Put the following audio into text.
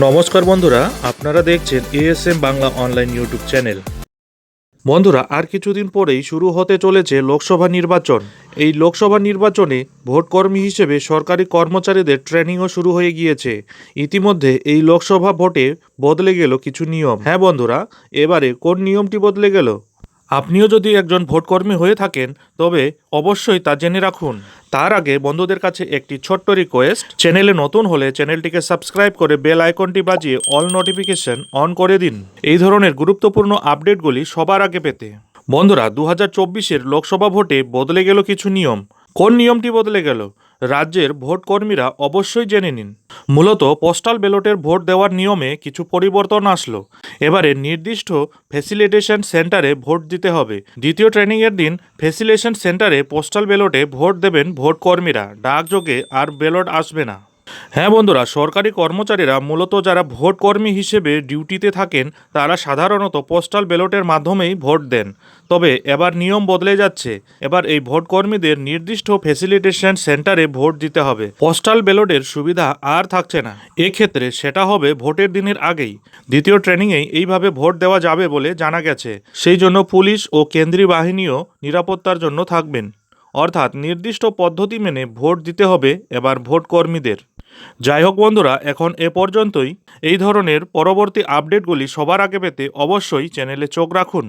নমস্কার বন্ধুরা, আপনারা দেখছেন ASM Bangla online YouTube channel. বন্ধুরা, আর কিছুদিন পরেই শুরু হতে চলেছে লোকসভা নির্বাচন। এই লোকসভা নির্বাচনে ভোটকর্মী হিসেবে সরকারি কর্মচারীদের ট্রেনিংও শুরু হয়ে গিয়েছে। ইতিমধ্যে এই লোকসভা ভোটে বদলে গেল কিছু নিয়ম। হ্যাঁ বন্ধুরা, এবারে কোন নিয়মটি বদলে গেল? আপনিও যদি একজন ভোটকর্মী হয়ে থাকেন, তবে অবশ্যই তা জেনে রাখুন। তার আগে বন্ধুদের কাছে একটি ছোট্ট রিকোয়েস্ট চ্যানেলে নতুন হলে চ্যানেলটিকে সাবস্ক্রাইব করে বেল আইকনটি বাজিয়ে অল নোটিফিকেশন অন করে দিন। এই ধরনের গুরুত্বপূর্ণ আপডেটগুলি সবার আগে পেতে। বন্ধুরা দু হাজার লোকসভা ভোটে বদলে গেল কিছু নিয়ম। কোন নিয়মটি বদলে গেল? রাজ্যের ভোট কর্মীরা অবশ্যই জেনে নিন। মূলত পোস্টাল ব্যালটের ভোট দেওয়ার নিয়মে কিছু পরিবর্তন আসলো। এবারে নির্দিষ্ট ফেসিলিটেশন সেন্টারে ভোট দিতে হবে। দ্বিতীয় ট্রেনিংয়ের দিন ফেসিলেশন সেন্টারে পোস্টাল ব্যালটে ভোট দেবেন ভোট কর্মীরা ডাকযোগে আর ব্যালট আসবে না। হ্যাঁ বন্ধুরা, সরকারি কর্মচারীরা মূলত যারা ভোট কর্মী হিসেবে ডিউটিতে থাকেন, তারা সাধারণত পোস্টাল ব্যালটের মাধ্যমেই ভোট দেন। তবে এবার নিয়ম বদলে যাচ্ছে। এবার এই ভোট কর্মীদের নির্দিষ্ট ফেসিলিটেশন সেন্টারে ভোট দিতে হবে। পোস্টাল ব্যালটের সুবিধা আর থাকছে না। এক্ষেত্রে সেটা হবে ভোটের দিনের আগেই। দ্বিতীয় ট্রেনিংয়েই এইভাবে ভোট দেওয়া যাবে বলে জানা গেছে। সেই জন্য পুলিশ ও কেন্দ্রীয় বাহিনীও নিরাপত্তার জন্য থাকবেন। অর্থাৎ নির্দিষ্ট পদ্ধতি মেনে ভোট দিতে হবে এবার ভোট কর্মীদের যাই হোক বন্ধুরা, এখন এ পর্যন্তই। এই ধরনের পরবর্তী আপডেটগুলি সবার আগে পেতে অবশ্যই চ্যানেলে চোখ রাখুন।